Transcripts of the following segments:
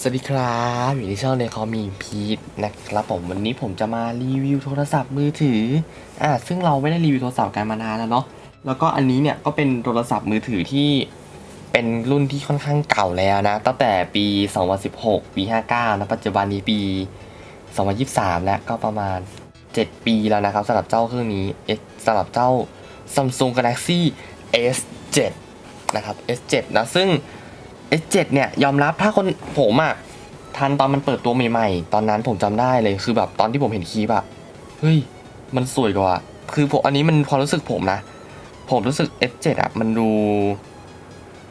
สวัสดีครับอยู่ที่ช่องในคอมีพีทนะครับผมวันนี้ผมจะมารีวิวโทรศัพท์มือถืออ่าซึ่งเราไม่ได้รีวิวโทรศัพท์กันมานานแล้วเนาะแล้วก็อันนี้เนี่ยก็เป็นโทรศัพท์มือถือที่เป็นรุ่นที่ค่อนข้างเก่าแล้วนะ ตั้งแต่ปี 2016 ปี 59 นะปัจจุบันนี้ปี 2023 แล้วก็ประมาณ 7 ปีแล้วนะครับสำหรับเจ้าเครื่องนี้สำหรับเจ้า Samsung Galaxy S7 นะครับ S7 นะซึ่ง S7 เนี่ยยอมรับถ้าคนผมอะทันตอนมันเปิดตัวใหม่ๆ ตอนนั้นผมจำได้เลยคือแบบตอนที่ผมเห็นคลิปอะเฮ้ยมันสวยกว่า คือผมอันนี้มันความรู้สึกผมนะ ผมรู้สึก S7 อะมันดู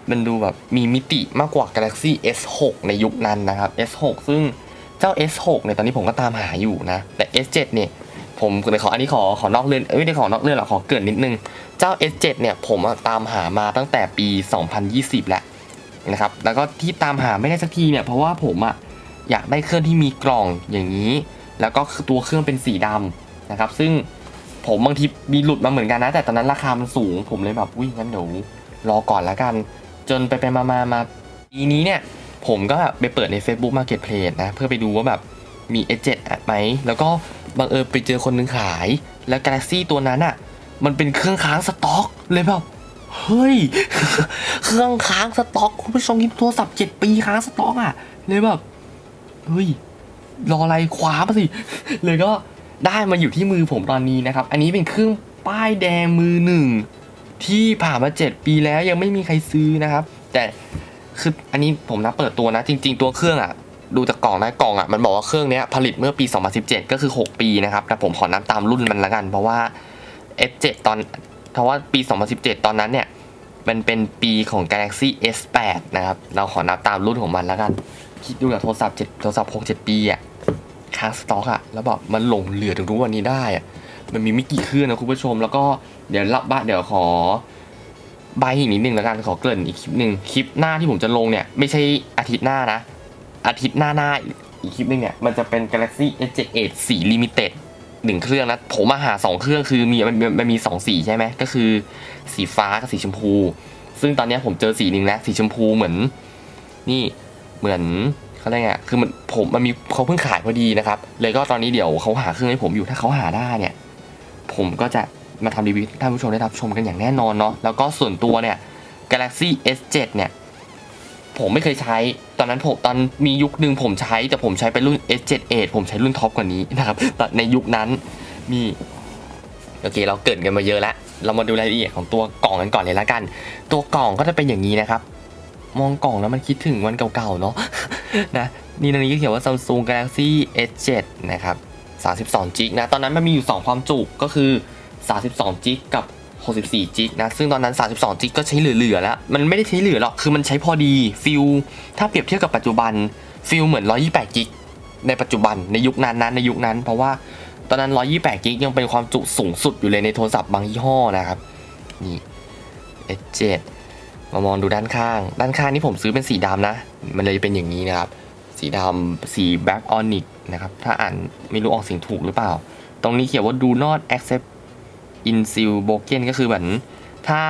มันดูแบบมีมิติมากกว่า Galaxy S6 ในยุคนั้นนะครับ S6 ซึ่งเจ้า S6 เนี่ยตอนนี้ผมก็ตามหาอยู่นะ แต่ S7 เนี่ยผมเดี๋ยขออันนี้ขอขอนอกเรื่องเอ้ยไม่ได้ขอนอกเรื่องหรอกขอเกินนิดนึง เจ้า S7 เนี่ยผมตามหามาตั้งแต่ปี 2020 แล้ว นะครับแล้วก็ที่ตามหาไม่ได้สักทีเนี่ยเพราะว่าผมอะอยากได้เครื่องที่มีกล่องอย่างนี้ แล้วก็คือตัวเครื่องเป็นสีดำนะครับ ซึ่งผมบางทีมีหลุดมาเหมือนกันนะ แต่ตอนนั้นราคามันสูง ผมเลยแบบวิ่งงั้นเดี๋ยวรอก่อนแล้วกัน จนไปไปมามามาปีนี้เนี่ย ผมก็แบบไปเปิดใน Facebook Marketplace นะ เพื่อไปดูว่าแบบมี S7 ไหม แล้วก็บังเอิญไปเจอคนหนึงขาย แล้ว Galaxy ตัวนั้นอะมันเป็นเครื่องค้างสต็อกเลยแบบ เฮ้ย เครื่องค้างสต็อกคุณผู้ชมคิดโทรศัพท์เจ็ดปีค้างสต็อกอะ เลยแบบ เฮ้ย รออะไรคว้ามาสิ เลยก็ได้มาอยู่ที่มือผมตอนนี้นะครับ อันนี้เป็นเครื่องป้ายแดงมือหนึ่ง ที่ผ่านมา7ปีแล้วยังไม่มีใครซื้อนะครับ แต่คืออันนี้ผมนับเปิดตัวนะ จริง ๆ ตัวเครื่องอะดูจากกล่องนะกล่องอะมันบอกว่าเครื่องนี้ผลิตเมื่อปี 2017 ก็คือ 6 ปีนะครับแต่ผมขอนับตามรุ่นมันละกัน เพราะว่า S7 ตอน เพราะว่าปี 2017 ตอนนั้นเนี่ย มันเป็นปีของ Galaxy S8 นะครับ เราขอนับตามรุ่นของมันแล้วกัน คิดดูกับโทรศัพท์7โทรศัพท์6 7 ปีอะค้างสต็อกอะแล้วแบบมันหลงเหลือถึงทุกวันนี้ได้อะมันมีไม่กี่เครื่องนะคุณผู้ชม แล้วก็เดี๋ยวรับบ้านเดี๋ยวขอใบอีกนิดนึงแล้วกันขอเกริ่นอีกคลิปหนึ่งคลิปหน้าที่ผมจะลงเนี่ย ไม่ใช่อาทิตย์หน้านะ อาทิตย์หน้าหน้าอีกคลิปหนึงเนี่ย มันจะเป็น Galaxy S7 สี Limited หนึ่งเครื่องนะผมมาหาสองเครื่องคือมีมันมันมีสองสีใช่ไหมก็คือ สีฟ้ากับสีชมพู ซึ่งตอนนี้ผมเจอสีหนึ่งแล้วสีชมพูเหมือน นี่เหมือนเขาเรียกไงคือมันผมมันมีเขาเพิ่งขายพอดีนะครับ เลยก็ตอนนี้เดี๋ยวเขาหาเครื่องให้ผมอยู่ถ้าเขาหาได้เนี่ย ผมก็จะมาทำรีวิวให้ท่านผู้ชมได้รับชมกันอย่างแน่นอนเนาะแล้วก็ส่วนตัวเนี่ย Galaxy S7 เนี่ย ผมไม่เคยใช้ ตอนนั้นผมตอนมียุคหนึ่งผมใช้ แต่ผมใช้เป็นรุ่น S7 ผมใช้รุ่นท็อปกว่านี้นะครับแต่ในยุคนั้นมีโอเคเราเกิดกันมาเยอะแล้ว เรามาดูรายละเอียดของตัวกล่องกันก่อนเลยละกัน ตัวกล่องก็จะเป็นอย่างนี้นะครับ มองกล่องแล้วมันคิดถึงวันเก่าๆเนาะนะนี่ตรงนี้ก็เขียนว่า Samsung Galaxy S7 นะครับ32 g b นะ ตอนนั้นมันมีอยู่ 2 ความจุก็คือ 32 g b กับ 64 g b นะ ซึ่งตอนนั้น 32 g b ก็ใช้เหลือๆแล้ว มันไม่ได้ใช้เหลือหรอก คือมันใช้พอดีฟิลถ้าเปรียบเทียบกับปัจจุบันฟิลเหมือน 128 g b ในปัจจุบันในยุคนั้นนะในยุคนั้น เพราะว่าตอนนั้น 128 g b ยังเป็นความจุสูงสุดอยู่เลยในโทรศัพท์บางยี่ห้อนะครับ นี่ S7 มามองดูด้านข้าง ด้านข้างนี่ผมซื้อเป็นสีดำนะ มันเลยเป็นอย่างนี้นะครับ สีดำสี black onyx นะครับ ถ้าอ่านไม่รู้ออกเสียงถูกหรือเปล่า ตรงนี้เขียนว่า do not accept in seal broken ก็คือเหมือนถ้า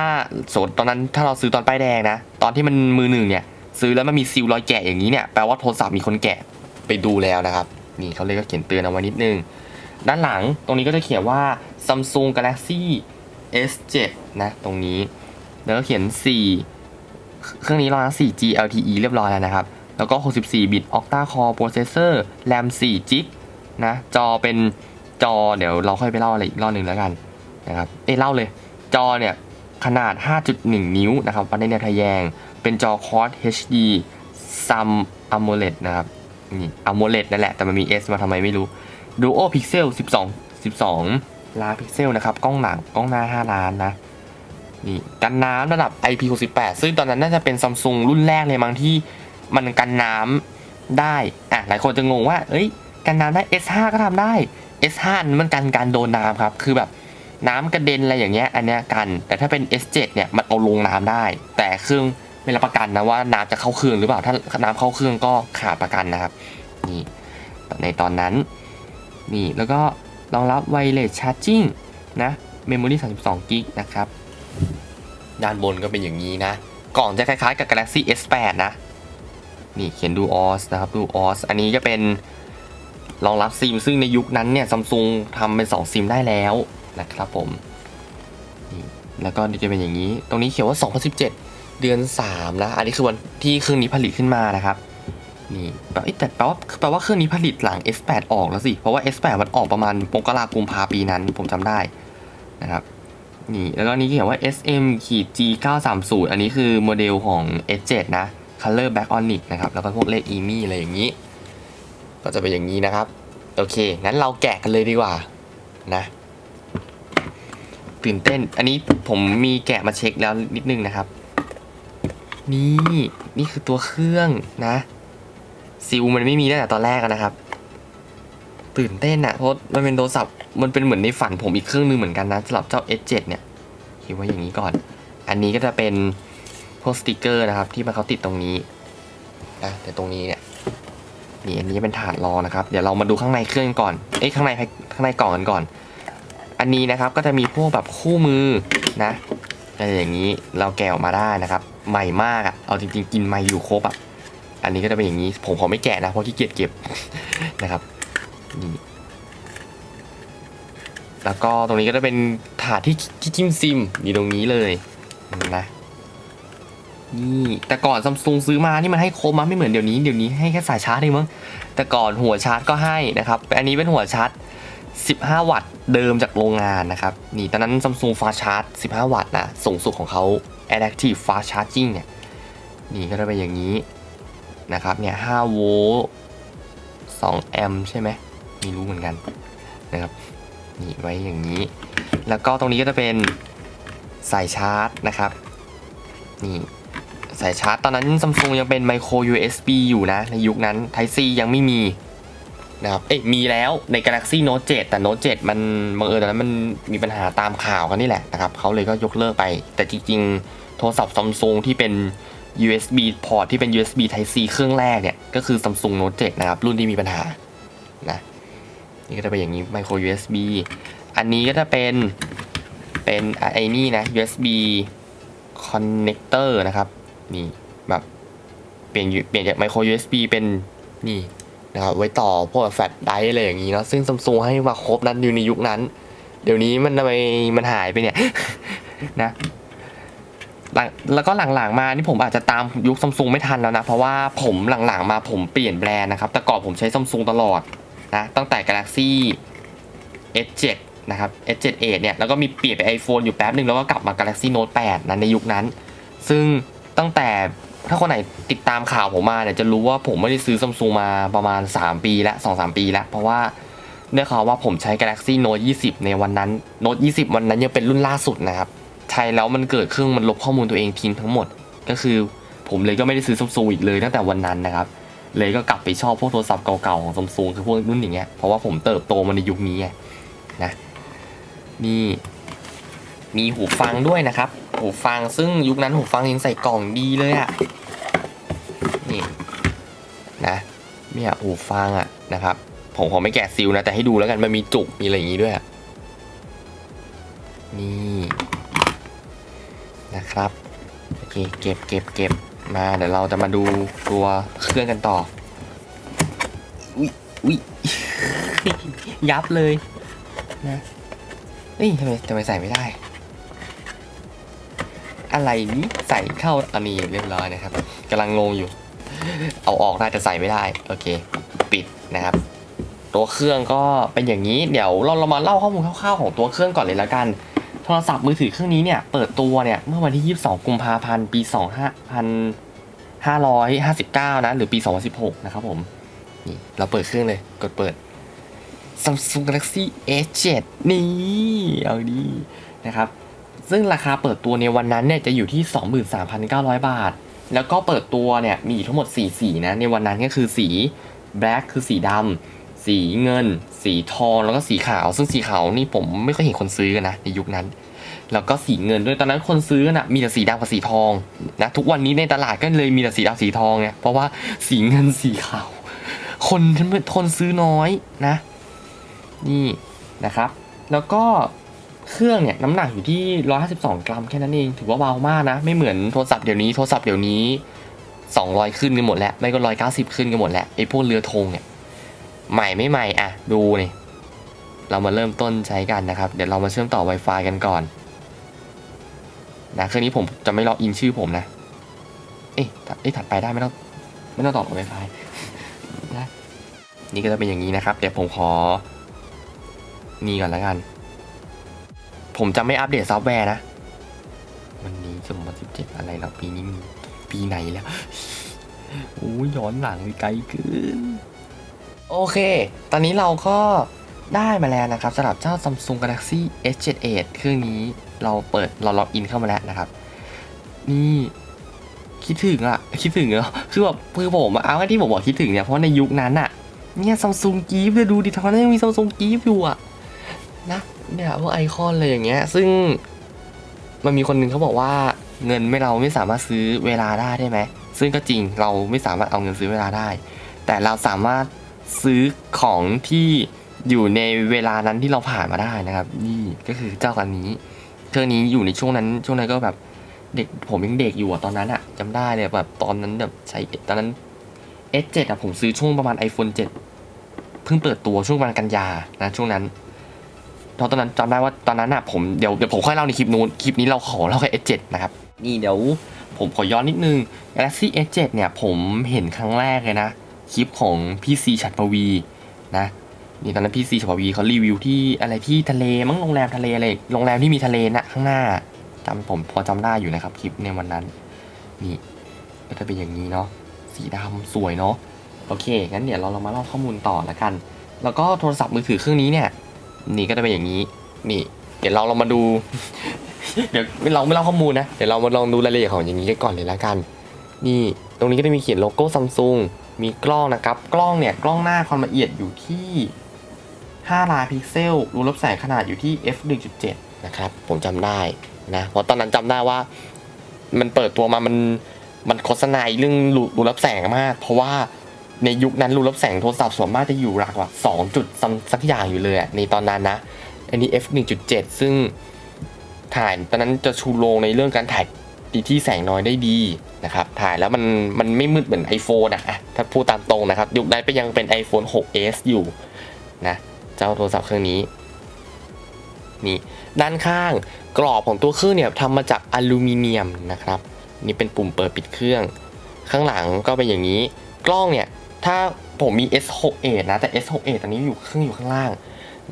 สมตอนนั้นถ้าเราซื้อตอนป้ายแดงนะ ตอนที่มันมือหนึ่งเนี่ย ซื้อแล้วมันมีซีลรอยแกะอย่างนี้เนี่ยแปลว่าโทรศัพท์มีคนแกะไปดูแล้วนะครับ นี่เขาเลยก็เขียนเตือนเอาไว้นิดนึง ด้านหลังตรงนี้ก็จะเขียนว่า Samsung Galaxy S7 นะตรงนี้ แล้วก็เขียน 4 เครื่องนี้รองรับ 4G LTE เรียบร้อยแล้วนะครับ แล้วก็ 64 บิต Octa Core Processor RAM 4 g b นะจอเป็นจอเดี๋ยวเราค่อยไปเล่าอะไรอีกรอบหนึ่งแล้วกัน นะครับเอ้เล่าเลย จอเนี่ยขนาด 5.1 นิ้วนะครับวัดในแนวทะแยง เป็นจอ Quad HD Sam AMOLED นะครับนี่ AMOLED นั่นแหละ แต่มันมี S มาทำไมไม่รู้ Duo Pixel 12 12 ล้านพิกเซลนะครับ กล้องหลังกล้องหน้า 5 ล้านนะ นี่กันน้ำระดับ IP68 ซึ่งตอนนั้นน่าจะเป็นซัมซุงรุ่นแรกเลยมั้งที่มันกันน้ำได้ อะ หลายคนจะงงว่า เอ้ย กันน้ำได้ S5 ก็ทำได้ S5 มันกันการโดนน้ำครับ คือแบบ น้ำกระเด็นอะไรอย่างเงี้ยอันเนี้ยกัน แต่ถ้าเป็น S7 เนี่ยมันเอาลงน้ำได้ แต่เครื่องไม่รับประกันนะว่าน้ำจะเข้าเครื่องหรือเปล่าถ้าน้ำเข้าเครื่องก็ขาดประกันนะครับนี่ในตอนนั้นนี่แล้วก็รองรับไวเลสชาร์จิ่งนะเมมโมรี่32กิกนะครับด้านบนก็เป็นอย่างนี้นะ กล่องจะคล้ายๆกับ Galaxy S8 นะ นี่เขียนดูออสนะครับดูออสอันนี้จะเป็นรองรับซิม ซึ่งในยุคนั้นเนี่ยซัมซุงทำเป็น 2 ซิมได้แล้ว นะครับผมนี่แล้วก็จะเป็นอย่างนี้ ตรงนี้เขียนว่า 2017 เดือน 3 นะ อันนี้คือวันที่เครื่องนี้ผลิตขึ้นมานะครับ นี่แปลแต่แปลว่าแปลว่าเครื่องนี้ผลิตหลัง S8 ออกแล้วสิ เพราะว่า S8 มันออกประมาณมกรากุมภาปีนั้น ผมจำได้นะครับ นี่ แล้วก็นี้เขียนว่า SM ขีด G 930อันนี้คือโมเดลของ S7 นะ Color Back Onyx นะครับ แล้วก็พวกเลข EMI อะไรอย่างนี้ ก็จะเป็นอย่างนี้นะครับ โอเค งั้นเราแกะกันเลยดีกว่านะ ตื่นเต้น อันนี้ผมมีแกะมาเช็คแล้วนิดนึงนะครับ นี่นี่คือตัวเครื่องนะซิลมันไม่มีตั้งแต่ตอนแรกนะครับ ตื่นเต้นอะเพราะมันเป็นโทรศัพท์มันเป็นเหมือนในฝันผมอีกเครื่องนึงเหมือนกันนะสำหรับเจ้า S7 เนี่ยคิดว่าอย่างนี้ก่อน อันนี้ก็จะเป็นพวกสติกเกอร์นะครับที่มันเขาติดตรงนี้นะแต่ตรงนี้เนี่ยนี่อันนี้เป็นถาดรองนะครับ เดี๋ยวเรามาดูข้างในเครื่องก่อน เอ้ยข้างในข้างในกล่องกันก่อน อันนี้นะครับก็จะมีพวกแบบคู่มือนะอะไรอย่างนี้เราแกะออกมาได้นะครับ ใหม่มากอะเอาจริงๆ กินไม่อยู่ครบอะอันนี้ก็จะเป็นอย่างนี้ ผมขอไม่แกะนะเพราะขี้เกียจเก็บนะครับนี่แล้วก็ตรงนี้ก็จะเป็นถาดที่ที่จิ้มซิมนี่ตรงนี้เลยนะนี่แต่ก่อนซัมซุงซื้อมานี่มันให้ครบมาไม่เหมือนเดี๋ยวนี้เดี๋ยวนี้ให้แค่สายชาร์จเองมั้งแต่ก่อนหัวชาร์จก็ให้นะครับ อันนี้เป็นหัวชาร์จ 15 วัตต์เดิมจากโรงงานนะครับ นี่ตอนนั้นซัมซุงฟาชาร์จ15 วัตต์นะ สูงสุดของเขา Adaptive Fast Charging เนี่ย นี่ก็จะเป็นอย่างนี้นะครับ เนี่ย5โวลต์2แอมป์ใช่ไหมไม่รู้เหมือนกันนะครับ นี่ไว้อย่างนี้ แล้วก็ตรงนี้ก็จะเป็นสายชาร์จนะครับ นี่สายชาร์จ ตอนนั้นซัมซุงยังเป็น micro USB อยู่นะ ในยุคนั้น Type C ยังไม่มี นะครับ เอ๊ะมีแล้วใน Galaxy Note 7 แต่ Note 7 มันบังเอิญตอนนั้นมันมีปัญหาตามข่าวกันนี่แหละนะครับเขาเลยก็ยกเลิกไป แต่จริงๆ โทรศัพท์ซัมซุงที่เป็น USB port ที่เป็น USB Type C เครื่องแรกเนี่ย ก็คือ Samsung Note 7 นะครับ รุ่นที่มีปัญหานะนี่ก็จะเป็นอย่างนี้ micro USB อันนี้ก็จะเป็นเป็นไอ้นี่นะ USB connector นะครับ นี่แบบเปลี่ยนเปลี่ยนจาก micro USB เป็นนี่ นะครับไว้ต่อพวกแฟลชไดร์อะไรอย่างนี้เนาะซึ่งซัมซุงให้มาครบนั้นอยู่ในยุคนั้น เดี๋ยวนี้มันทำไมมันหายไปเนี่ยนะแล้วก็หลังๆมานี่ผมอาจจะตามยุคซัมซุงไม่ทันแล้วนะ เพราะว่าผมหลังๆมาผมเปลี่ยนแบรนด์นะครับแต่ก่อนผมใช้ซัมซุงตลอดนะตั้งแต่ Galaxy S7 นะครับ S7 เนี่ยแล้วก็มีเปลี่ยนไป iPhone อยู่แป๊บหนึ่งแล้วก็กลับมา Galaxy Note 8นะในยุคนั้น ซึ่งตั้งแต่ ถ้าคนไหนติดตามข่าวผมมาเนี่ยจะรู้ว่าผมไม่ได้ซื้อซัมซุงมาประมาณ 3 ปีแล้ว2-3ปีล้วเพราะว่าได้ข่าวว่าผมใช้ Galaxy Note 20 ในวันนั้น Note 20 วันนั้นยังเป็นรุ่นล่าสุดนะครับ ใช้แล้วมันเกิดเครื่องมันลบข้อมูลตัวเองทิ้งทั้งหมด ก็คือผมเลยก็ไม่ได้ซื้อซัมซุงอีกเลยตั้งแต่วันนั้นนะครับ เลยก็กลับไปชอบพวกโทรศัพท์เก่าๆของซัมซุงคือพวกรุ่นอย่างเงี้ยเพราะว่าผมเติบโตมาในยุคนี้ไงนะนี่มีหูฟังด้วยนะครับ หูฟังซึ่งยุคนั้นหูฟังยังใส่กล่องดีเลยอะนี่นะเนี่ยหูฟังอะนะครับ ผมขอไม่แกะซิลนะ แต่ให้ดูแล้วกันมันมีจุกมีอะไรอย่างงี้ด้วยนี่นะครับโอเคเก็บเก็บเก็บมาเดี๋ยวเราจะมาดูตัวเครื่องกันต่ออุ้ยอุ้ยยับเลยนะเอ้ยทำไมทำไมใส่ไม่ได้ อะไรนี้ใส่เข้าอันนี้เรียบร้อยนะครับกำลังงงอยู่ เอาออกได้แต่ใส่ไม่ได้โอเค ปิดนะครับ ตัวเครื่องก็เป็นอย่างนี้เดี๋ยวเราเรามาเล่าข้อมูลคร่าวๆของตัวเครื่องก่อนเลยละกัน โทรศัพท์มือถือเครื่องนี้เนี่ยเปิดตัวเนี่ยเมื่อวันที่ 22 กุมภาพันธ์ปี 2559 นะหรือปี 2016 นะครับผมนี่เราเปิดเครื่องเลยกดเปิด Samsung Galaxy S7 นี่เอาดีนะครับ ซึ่งราคาเปิดตัวในวันนั้นเนี่ยจะอยู่ที่ 23,900 บาท แล้วก็เปิดตัวเนี่ยมีทั้งหมด 4 สีนะในวันนั้นก็คือสี black คือสีดำสีเงิน สีทองแล้วก็สีขาว ซึ่งสีขาวนี่ผมไม่ค่อยเห็นคนซื้อกันนะในยุคนั้น แล้วก็สีเงินด้วยตอนนั้นคนซื้อน่ะมีแต่สีดำกับสีทองนะทุกวันนี้ในตลาดก็เลยมีแต่สีดำสีทองไงเพราะว่าสีเงินสีขาว คนคนซื้อน้อยนะ นี่นะครับ แล้วก็ เครื่องเนี่ยน้ำหนักอยู่ที่ 152 กรัมแค่นั้นเอง ถือว่าเบามากนะ ไม่เหมือนโทรศัพท์เดี๋ยวนี้โทรศัพท์เดี๋ยวนี้ 200 ขึ้นกันหมดแล้ว ไม่ก็ 190 ขึ้นกันหมดแล้วไอ้พวกเรือธงเนี่ยใหม่ไม่ใหม่อะดูนี่เรามาเริ่มต้นใช้กันนะครับ เดี๋ยวเรามาเชื่อมต่อ Wi-Fi กันก่อนนะเครื่องนี้ผมจะไม่ล็อกอินชื่อผมนะ เอ๊ะถัดเอ๊ะถัดไปได้ไม่ต้องไม่ต้องต่อ Wi-Fi นะนี่ก็จะเป็นอย่างนี้นะครับ เดี๋ยวผมขอ นี่ก่อนแล้วกัน ผมจะไม่อัปเดตซอฟต์แวร์นะ วันนี้สมมติสิบเจ็ดอะไรแล้วปีนี้มีปีไหนแล้วโอ้ยย้อนหลังไปไกลเกินโอเค ตอนนี้เราก็ได้มาแล้วนะครับสำหรับเจ้า Samsung Galaxy S78 เครื่องนี้เราเปิดเราล็อกอินเข้ามาแล้วนะครับ นี่คิดถึงอะคิดถึงเหรอคือแบบคือผมอะเอาแค่ที่ผมบอกคิดถึงเนี่ยเพราะในยุคนั้นอะเนี่ยซัมซุงกีฟเลยดูดิตอนนั้นยังมีซัมซุงกีฟอยู่อะนะ เนี่ยพวกไอคอนเลยอย่างเงี้ย ซึ่งมันมีคนหนึ่งเขาบอกว่าเงินไม่เราไม่สามารถซื้อเวลาได้ได้ไหม ซึ่งก็จริงเราไม่สามารถเอาเงินซื้อเวลาได้ แต่เราสามารถซื้อของที่อยู่ในเวลานั้นที่เราผ่านมาได้นะครับ นี่ก็คือเจ้าคันนี้เครื่องนี้อยู่ในช่วงนั้น ช่วงนั้นก็แบบเด็กผมยังเด็กอยู่อะตอนนั้นอะจำได้เลยแบบตอนนั้นแบบใช้ตอนนั้น S7 อะผมซื้อช่วงประมาณ iPhone 7 เพิ่งเปิดตัวช่วงประมาณกันยานะช่วงนั้น เพราะตอนนั้นจำได้ว่าตอนนั้นอะผมเดี๋ยวเดี๋ยวผมค่อยเล่าในคลิปนู้นคลิปนี้เราขอเล่าแค่ S7 นะครับนี่เดี๋ยวผมขอย้อนนิดนึง Galaxy S7 เนี่ยผมเห็นครั้งแรกเลยนะ คลิปของพี่ซีฉัตรปวีนะนี่ตอนนั้นพี่ซีฉัตรปวีเขารีวิวที่อะไรที่ทะเลมั้งโรงแรมทะเลอะไรโรงแรมที่มีทะเลนะข้างหน้าจำผมพอจำได้อยู่นะครับคลิปในวันนั้นนี่ก็จะเป็นอย่างนี้เนาะสีดำสวยเนาะโอเคงั้นเดี๋ยวเราเรามาเล่าข้อมูลต่อละกัน แล้วก็โทรศัพท์มือถือเครื่องนี้เนี่ย นี่ก็จะเป็นอย่างนี้ นี่ เดี๋ยวเราเรามาดู เดี๋ยวเราไม่เล่าข้อมูลนะ เดี๋ยวเรามาลองดูรายละเอียดของอย่างนี้กันก่อนเลยละกัน นี่ ตรงนี้ก็จะมีเขียนโลโก้ซัมซุง มีกล้องนะครับ กล้องเนี่ย กล้องหน้าความละเอียดอยู่ที่ 5 ล้านพิกเซล รูรับแสงขนาดอยู่ที่ f 1.7นะครับ ผมจำได้นะ เพราะตอนนั้นจำได้ว่า มันเปิดตัวมา มัน มันโฆษณาเรื่องรูรับแสงมาก เพราะว่า ในยุคนั้นรูรับแสงโทรศัพท์ส่วนมากจะอยู่หลักว่าสองจุดสักอย่างอยู่เลยในตอนนั้นนะ อันนี้ f 1.7 ซึ่งถ่ายตอนนั้นจะชูโรงในเรื่องการถ่ายดีที่แสงน้อยได้ดีนะครับ ถ่ายแล้วมันมันไม่มืดเหมือน iPhone อะอะถ้าพูดตามตรงนะครับ ยุคนั้นก็ยังเป็น iPhone 6s อยู่นะ เจ้าโทรศัพท์เครื่องนี้ นี่ ด้านข้างกรอบของตัวเครื่องเนี่ยทำมาจากอลูมิเนียมนะครับ นี่เป็นปุ่มเปิดปิดเครื่อง ข้างหลังก็เป็นอย่างนี้ กล้องเนี่ย ถ้าผมมี S68 นะแต่ S68 ตอนนี้อยู่เครื่องอยู่ข้างล่าง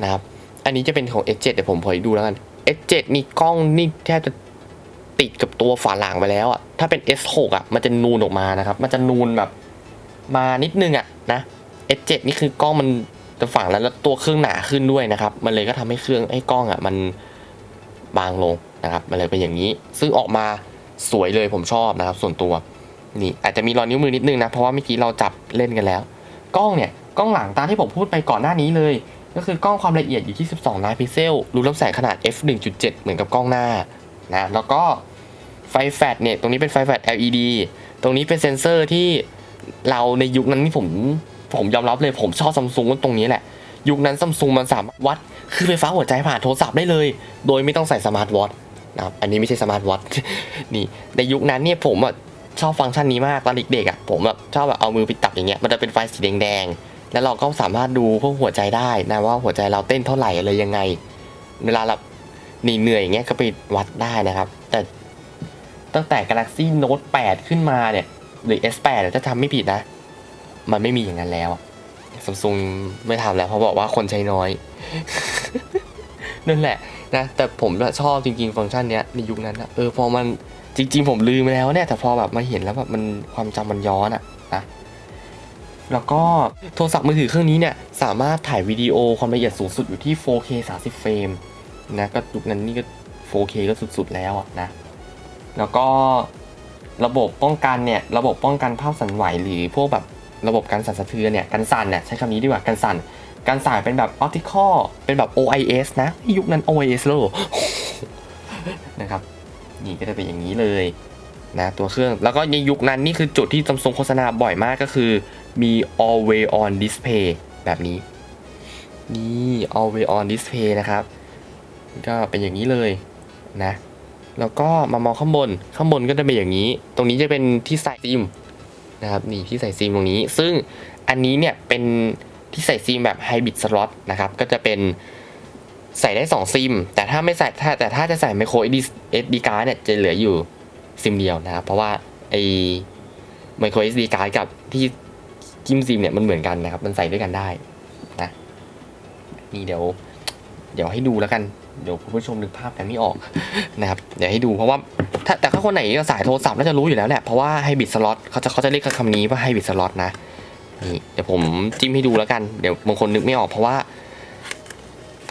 นะครับ อันนี้จะเป็นของ S7 เดี๋ยวผมพอให้ดูแล้วกัน S7 นี่กล้องนี่แทบจะติดกับตัวฝาหลังไปแล้วอะถ้าเป็น S6 อะมันจะนูนออกมานะครับ มันจะนูนแบบมานิดนึงอะนะ S7 นี่คือกล้องมันจะฝังแล้วตัวเครื่องหนาขึ้นด้วยนะครับ มันเลยก็ทำให้เครื่องไอ้กล้องอะมันบางลงนะครับ มันเลยเป็นอย่างนี้ ซึ่งออกมาสวยเลยผมชอบนะครับ ส่วนตัว นี่อาจจะมีรอยนิ้วมือนิดนึงนะ เพราะว่าเมื่อกี้เราจับเล่นกันแล้ว กล้องเนี่ย กล้องหลังตามที่ผมพูดไปก่อนหน้านี้เลย ก็คือกล้องความละเอียดอยู่ที่ 12 ล้านพิกเซล รูรับแสงขนาด f 1.7 เหมือนกับกล้องหน้านะ แล้วก็ไฟแฟลชเนี่ย ตรงนี้เป็นไฟแฟลช LED ตรงนี้เป็นเซ็นเซอร์ที่เราในยุคนั้นที่ผมผมยอมรับเลยผมชอบซัมซุงตรงนี้แหละ ยุคนั้นซัมซุงมันสามารถวัดคือไฟฟ้าหัวใจผ่านโทรศัพท์ได้เลย โดยไม่ต้องใส่สมาร์ทวอทนะครับอันนี้ไม่ใช่สมาร์ทวอทนี่ในยุคนั้นเนี่ยผมอะ ชอบฟังก์ชันนี้มากตอนเด็กๆอะผมแบบชอบแบบเอามือไปตับอย่างเงี้ยมันจะเป็นไฟสีแดงๆแล้วเราก็สามารถดูพวกหัวใจได้นะว่าหัวใจเราเต้นเท่าไหร่อะไรยังไง เวลาเราหนีเหนื่อยอย่างเงี้ยก็ไปวัดได้นะครับ แต่ตั้งแต่ Galaxy Note 8 ขึ้นมาเนี่ย หรือ S8 ถ้าทำไม่ผิดนะ มันไม่มีอย่างนั้นแล้วซัมซุงไม่ทำแล้วเพราะบอกว่าคนใช้น้อย นั่นแหละนะแต่ผมชอบจริงๆ ฟังก์ชันเนี้ยในยุคนั้นอะเออพอมัน จริง ๆ ผมลืมไปแล้วเนี่ยแต่พอแบบมาเห็นแล้วแบบมันความจำมันย้อนอะนะแล้วก็โทรศัพท์มือถือเครื่องนี้เนี่ยสามารถถ่ายวิดีโอความละเอียดสูงสุดอยู่ที่ 4K 30เฟรมนะก็ยุคนั้นนี่ก็ 4K ก็สุดๆแล้วอะนะแล้วก็ระบบป้องกันเนี่ยระบบป้องกันภาพสั่นไหวหรือพวกแบบระบบการสั่นสะเทือนเนี่ยกันสั่นเนี่ยใช้คำนี้ดีกว่ากันสั่นการสั่นเป็นแบบ optical เป็นแบบ OIS นะยุคนั้น OIS แล้วเหรอนะครับ นี่ก็จะเป็นอย่างนี้เลยนะตัวเครื่องแล้วก็ในยุคนั้นนี่คือจุดที่ซัมซุงโฆษณาบ่อยมากก็คือมี always on display แบบนี้ นี่ always on display นะครับ ก็เป็นอย่างนี้เลยนะแล้วก็มามองข้างบนข้างบนก็จะเป็นอย่างนี้ ตรงนี้จะเป็นที่ใส่ซิมนะครับนี่ที่ใส่ซิมตรงนี้ ซึ่งอันนี้เนี่ยเป็นที่ใส่ซิมแบบไฮบริดสล็อตนะครับก็จะเป็น ใส่ได้ 2 ซิม แต่ถ้าไม่ใส่ถ้าแต่ถ้าจะใส่ไมโคร SD card เนี่ยจะเหลืออยู่ซิมเดียวนะครับ เพราะว่าไอไมโคร SD card กับที่จิ้มซิมเนี่ยมันเหมือนกันนะครับ มันใส่ด้วยกันได้นะนี่เดี๋ยว เดี๋ยวให้ดูแล้วกัน เดี๋ยวคุณผู้ชมนึกภาพกันไม่ออกนะครับ เดี๋ยวให้ดูเพราะว่าถ้าแต่ถ้าคนไหนสายโทรศัพท์น่าจะรู้อยู่แล้วแหละเพราะว่าไฮบิดสล็อตเขาจะเขาจะเรียกคำนี้ว่าไฮบิดสล็อตนะนี่เดี๋ยวผมจิ้มให้ดูแล้วกัน เดี๋ยวบางคนนึกไม่ออกเพราะว่า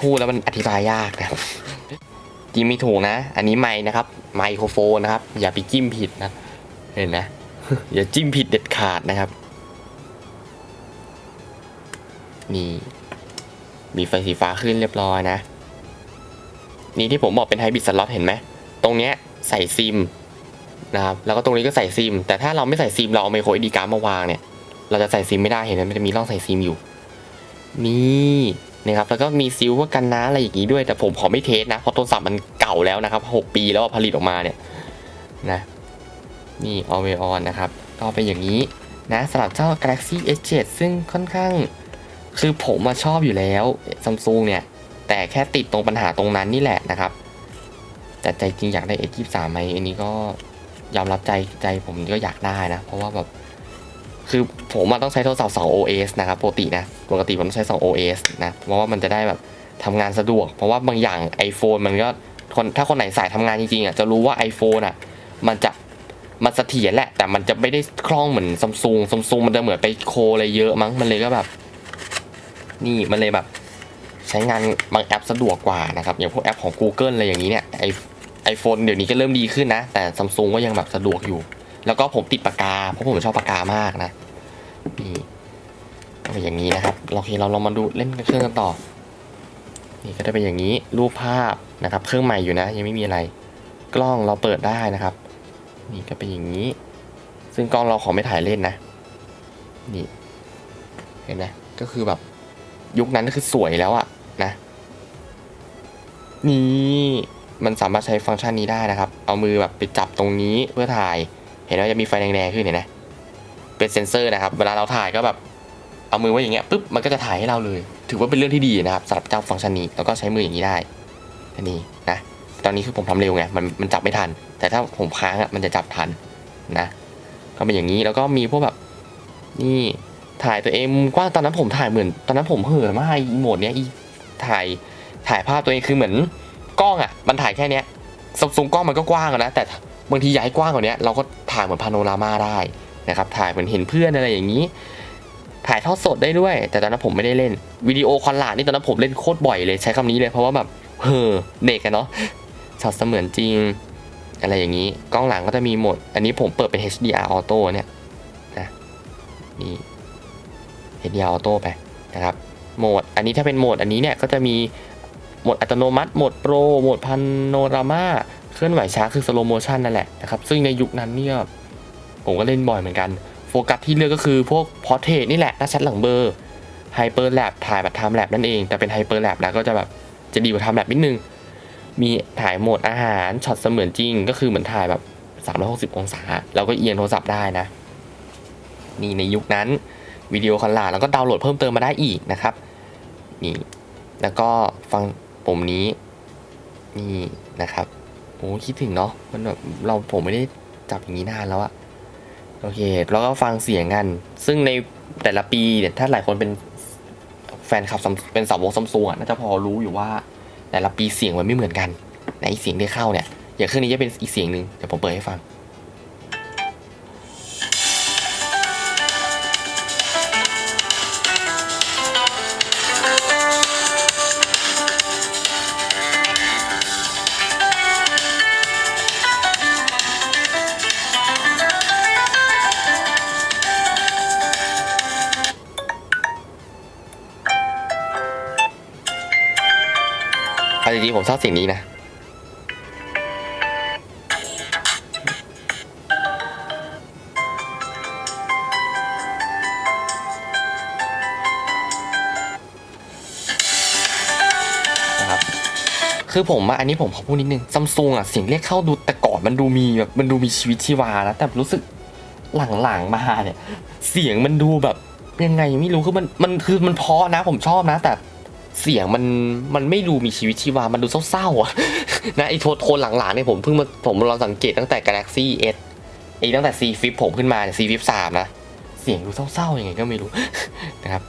พูดแล้วมันอธิบายยากนะจิ้มไม่ถูกนะ อันนี้ไมค์นะครับ ไมโครโฟนนะครับ อย่าไปจิ้มผิดนะ เห็นนะ อย่าจิ้มผิดเด็ดขาดนะครับ นี่มีไฟสีฟ้าขึ้นเรียบร้อยนะ นี่ที่ผมบอกเป็นไฮบริดสล็อตเห็นไหม ตรงเนี้ยใส่ซิมนะครับ แล้วก็ตรงนี้ก็ใส่ซิม แต่ถ้าเราไม่ใส่ซิมเราเอาไมโครเอดีการ์ดมาวางเนี่ย เราจะใส่ซิมไม่ได้เห็นไหมมันจะมีร่องใส่ซิมอยู่ นี่ นะครับแล้วก็มีซิลว่ากันน้ำอะไรอย่างงี้ด้วย แต่ผมขอไม่เทสนะเพราะโทรศัพท์มันเก่าแล้วนะครับ6ปีแล้วผลิตออกมาเนี่ยนะนี่ always on นะครับก็เป็นอย่างนี้นะสำหรับเจ้า Galaxy S7 ซึ่งค่อนข้าง คือผมมาชอบอยู่แล้วซัมซุงเนี่ย แต่แค่ติดตรงปัญหาตรงนั้นนี่แหละนะครับ แต่ใจจริงอยากได้ S23 ไหมอันนี้ก็ยอมรับใจใจผมก็อยากได้นะ เพราะว่าแบบ คือผมอะต้องใช้โทรศัพท์2 OS นะครับปกตินะปกติผมต้องใช้2 OS นะเพราะว่ามันจะได้แบบทำงานสะดวก เพราะว่าบางอย่าง iPhone มันก็คนถ้าคนไหนสายทำงานจริงๆอะจะรู้ว่า iPhone อะมันจะมันเสถียรแหละ แต่มันจะไม่ได้คล่องเหมือนซัมซุงซัมซุงมันจะเหมือนไปโคอะไรเยอะมั้งมันเลยก็แบบ นี่มันเลยแบบ ใช้งานบางแอปสะดวกกว่านะครับอย่างพวกแอปของ Google อะไรอย่างนี้เนี่ยไอไอโฟนเดี๋ยวนี้ก็เริ่มดีขึ้นนะ แต่ซัมซุงก็ยังแบบสะดวกอยู่ แล้วก็ผมติดปากกาเพราะผมชอบปากกามากนะนี่ก็เป็นอย่างนี้นะครับโอเคเราลองมาดูเล่นเครื่องกันต่อ นี่ก็จะเป็นอย่างนี้รูปภาพนะครับ เครื่องใหม่อยู่นะ ยังไม่มีอะไร กล้องเราเปิดได้นะครับ นี่ก็เป็นอย่างนี้ ซึ่งกล้องเราขอไม่ถ่ายเล่นนะ นี่ เห็นไหมก็คือแบบยุคนั้นคือสวยแล้วอะนะ นี่มันสามารถใช้ฟังก์ชันนี้ได้นะครับ เอามือแบบไปจับตรงนี้เพื่อถ่าย เห็นว่าจะมีไฟแดงๆขึ้นเห็นไหมเป็นเซ็นเซอร์นะครับ เวลาเราถ่ายก็แบบเอามือไว้อย่างเงี้ยปุ๊บมันก็จะถ่ายให้เราเลย ถือว่าเป็นเรื่องที่ดีนะครับสำหรับเจ้าฟังก์ชันนี้แล้วก็ใช้มืออย่างนี้ได้อันนี้นะ ตอนนี้คือผมทำเร็วไงมันมันจับไม่ทัน แต่ถ้าผมค้างอะมันจะจับทันนะก็เป็นอย่างนี้แล้วก็มีพวกแบบนี่ถ่ายตัวเองกว้างตอนนั้นผมถ่ายเหมือน ตอนนั้นผมเห่อมากอีโหมดเนี้ยอีถ่ายถ่ายภาพตัวเองคือเหมือนกล้องอะ มันถ่ายแค่เนี้ยซัมซุงกล้องมันก็กว้างนะแต่บางทีอยากให้กว้างกว่านี้เราก็ ถ่ายเหมือนพาโนรามาได้นะครับถ่ายเหมือนเห็นเพื่อนอะไรอย่างนี้ ถ่ายทอดสดได้ด้วย แต่ตอนนั้นผมไม่ได้เล่นวิดีโอคอลลาดนี่ตอนนั้นผมเล่นโคตรบ่อยเลยใช้คำนี้เลยเพราะว่าแบบเห่อเด็กอะเนาะช็อตเสมือนจริง อะไรอย่างนี้กล้องหลังก็จะมีโหมด อันนี้ผมเปิดเป็น HDR Auto เนี่ยนะนี่ HDR Auto ไปนะครับโหมดอันนี้ถ้าเป็นโหมดอันนี้เนี่ยก็จะมีโหมดอัตโนมัติโหมดโปรโหมดพาโนรามา เคลื่อนไหวช้าคือสโลโมชันนั่นแหละนะครับ ซึ่งในยุคนั้นเนี่ยผมก็เล่นบ่อยเหมือนกัน โฟกัสที่เลือกก็คือพวกพอร์เทรตนี่แหละหน้าชัดหลังเบอร์ไฮเปอร์แลบถ่ายแบบไทม์แลบนั่นเอง แต่เป็นไฮเปอร์แลบแล้วก็จะแบบจะดีกว่าไทม์แลบนิดนึง มีถ่ายโหมดอาหารช็อตเสมือนจริง ก็คือเหมือนถ่ายแบบ 360 องศาแล้วก็เอียงโทรศัพท์ได้นะ นี่ในยุคนั้นวิดีโอคอลลาแล้วก็ดาวน์โหลดเพิ่มเติมมาได้อีกนะครับนี่แล้วก็ฟังปุ่มนี้นี่นะครับ โอ้คิดถึงเนาะมันแบบเราผมไม่ได้จับอย่างนี้นานแล้วอะโอเค แล้วก็ฟังเสียงกัน ซึ่งในแต่ละปีเนี่ยถ้าหลายคนเป็นแฟนคลับเป็นสาวกซัมซุงอะน่าจะพอรู้อยู่ว่าแต่ละปีเสียงมันไม่เหมือนกันในเสียงที่เข้าเนี่ย อย่างเครื่องนี้จะเป็นอีกเสียงหนึ่งเดี๋ยวผมเปิดให้ฟัง ริงๆผมชอบเสียงนี้นะนะครับคือผมอะอันนี้ผมขอพูดนิดนึงซัมซุงอะเสียงเรียกเข้าดูแต่ก่อนมันดูมีแบบมันดูมีชีวิตชีวานะแต่รู้สึกหลังๆมาเนี่ย เสียงมันดูแบบยังไงไม่รู้คือมันมันคือมันเพราะนะ ผมชอบนะ แต่ เสียงมันมันไม่ดูมีชีวิตชีวา มันดูเศร้าๆอะนะไอ้โทนโทนหลังๆเนี่ยผมเพิ่งมาผมเราสังเกตตั้งแต่ Galaxy S ไอ้ตั้งแต่ C Flip ผมขึ้นมาเนี่ย C Flip 3 นะ เสียงดูเศร้าๆยังไงก็ไม่รู้นะครับ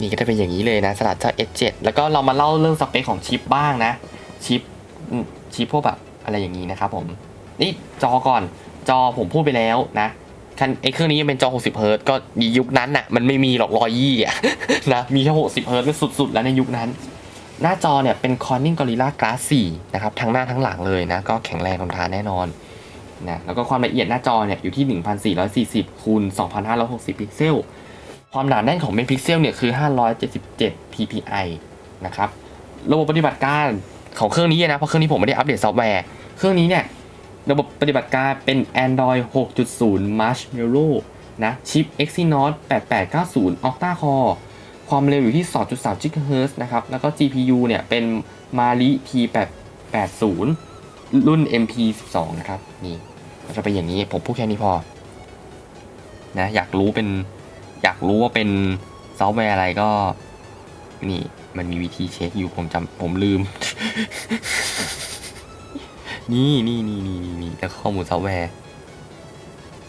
นี่ก็จะเป็นอย่างนี้เลยนะสำหรับเจ้า S7 แล้วก็เรามาเล่าเรื่องสเปคของชิปบ้างนะ ชิปชิปพวกแบบอะไรอย่างนี้นะครับผม นี่จอก่อนจอผมพูดไปแล้วนะ คันไอ้เครื่องนี้ยังเป็นจอ 60 เฮิร์ตซ์ก็ยุคนั้นน่ะ มันไม่มีหรอกรอยยี่อะนะ มีแค่ 60 เฮิร์ตซ์ก็สุดๆ แล้วในยุคนั้น หน้าจอเนี่ยเป็น Corning Gorilla Glass 4 นะครับ ทั้งหน้าทั้งหลังเลยนะ ก็แข็งแรงทนทานแน่นอนนะ แล้วก็ความละเอียดหน้าจอเนี่ยอยู่ที่ 1440คูณ2560 พิกเซล ความหนาแน่นของเมกพิกเซลเนี่ยคือ 577 ppi นะครับ ระบบปฏิบัติการของเครื่องนี้นะ เพราะเครื่องนี้ผมไม่ได้อัปเดตซอฟต์แวร์ เครื่องนี้เนี่ย ระบบปฏิบัติการเป็น Android 6.0 Marshmallow นะชิป Exynos 8890 Octa Core ความเร็วอยู่ที่ 2.3 GHz นะครับ แล้วก็ GPU เนี่ยเป็น Mali P880 รุ่น MP12 นะครับ นี่ก็จะเป็นอย่างนี้ ผมพูดแค่นี้พอ นะ อยากรู้เป็น อยากรู้ว่าเป็นซอฟต์แวร์อะไรก็ นี่ มันมีวิธีเช็คอยู่ ผมจำผมลืม นี่นี่นี่นี่นี่นี่แล้วข้อมูลซอฟต์แวร์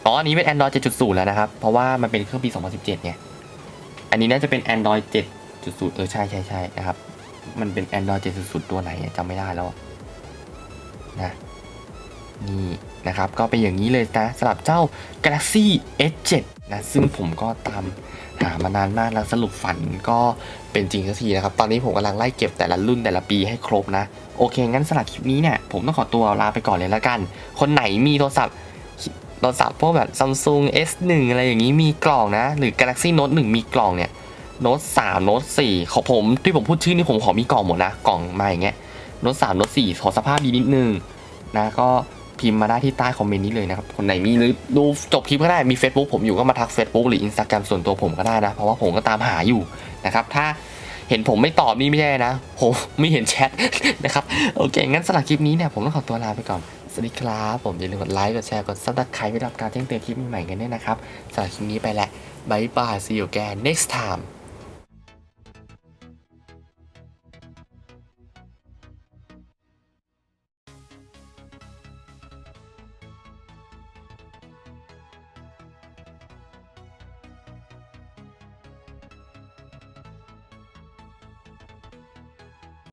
อ๋ออันนี้เป็น Android 7.0 แล้วนะครับ เพราะว่ามันเป็นเครื่องปี 2017ไงอันนี้น่าจะเป็น Android 7.0 เออ ใช่ใช่ใช่นะครับ มันเป็น Android 7.0 ตัวไหนจำไม่ได้แล้วนะนี่นะครับ ก็เป็นอย่างนี้เลยนะสำหรับเจ้า Galaxy S7 นะ ซึ่งผมก็ตาม หามานานมากแล้วสรุปฝันก็เป็นจริงสักทีนะครับ ตอนนี้ผมกำลังไล่เก็บแต่ละรุ่นแต่ละปีให้ครบนะ โอเค งั้นสำหรับคลิปนี้เนี่ย ผมต้องขอตัวลาไปก่อนเลยละกัน คนไหนมีโทรศัพท์โทรศัพท์พวกแบบ Samsung S1 อะไรอย่างนี้มีกล่องนะ หรือ Galaxy Note 1 มีกล่องเนี่ย Note 3 Note 4ของผมที่ผมพูดชื่อนี่ผมขอมีกล่องหมดนะ กล่องมาอย่างเงี้ย Note 3 Note 4ขอสภาพดีนิดนึงนะก็ พิมพ์มาได้ที่ใต้คอมเมนต์นี้เลยนะครับ คนไหนมีหรือดูจบคลิปก็ได้มี Facebook ผมอยู่ก็มาทัก Facebook หรือ Instagram ส่วนตัวผมก็ได้นะ เพราะว่าผมก็ตามหาอยู่นะครับ ถ้าเห็นผมไม่ตอบนี่ไม่ใช่นะ ผมไม่เห็นแชทนะครับ โอเค งั้นสำหรับคลิปนี้เนี่ยผมต้องขอตัวลาไปก่อน สวัสดีครับ ผมอย่าลืมกดไลค์กดแชร์กดซับสไครป์เพื่อรับการแจ้งเตือนคลิปใหม่ๆกันด้วยนะครับสำหรับคลิปนี้ไปแล้วบายบาย see you again next time